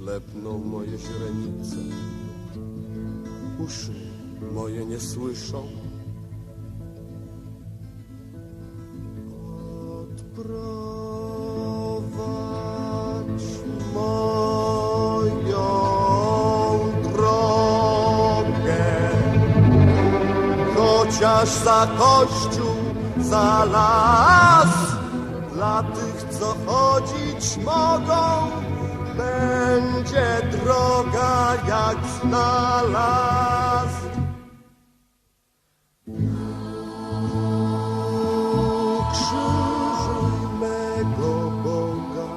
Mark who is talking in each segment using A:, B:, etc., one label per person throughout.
A: Klepną moje źrenice, uszy moje nie słyszą. Odprowadź moją drogę, chociaż za kościół, za las, dla tych, co chodzić mogą, znalazł. Ukrzyżuj mego Boga,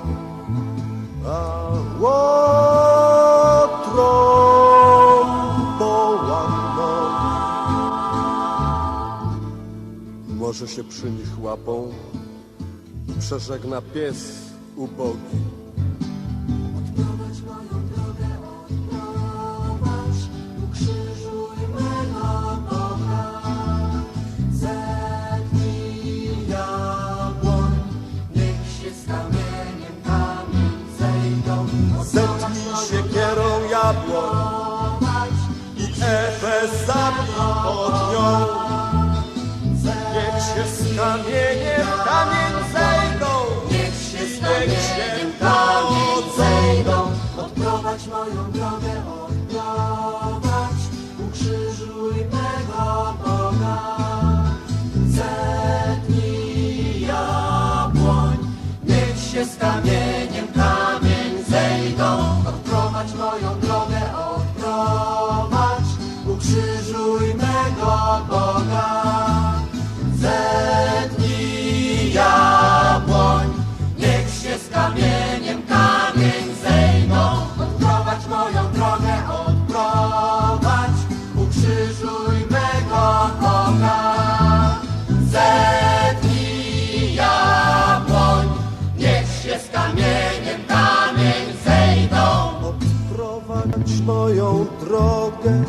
A: a łotrą połamną. Może się przy nich łapą przeżegna pies ubogi.
B: Zetnij się
A: kierą jabłoń i Ewę zabij pod nią. Niech się z kamieniem kamień zejdą.
B: niech się z kamieniem kamień zejdą. Odprowadź moją drogę, odprowadź, zejdą. Odprowadź moją drogę,
A: moją drogę.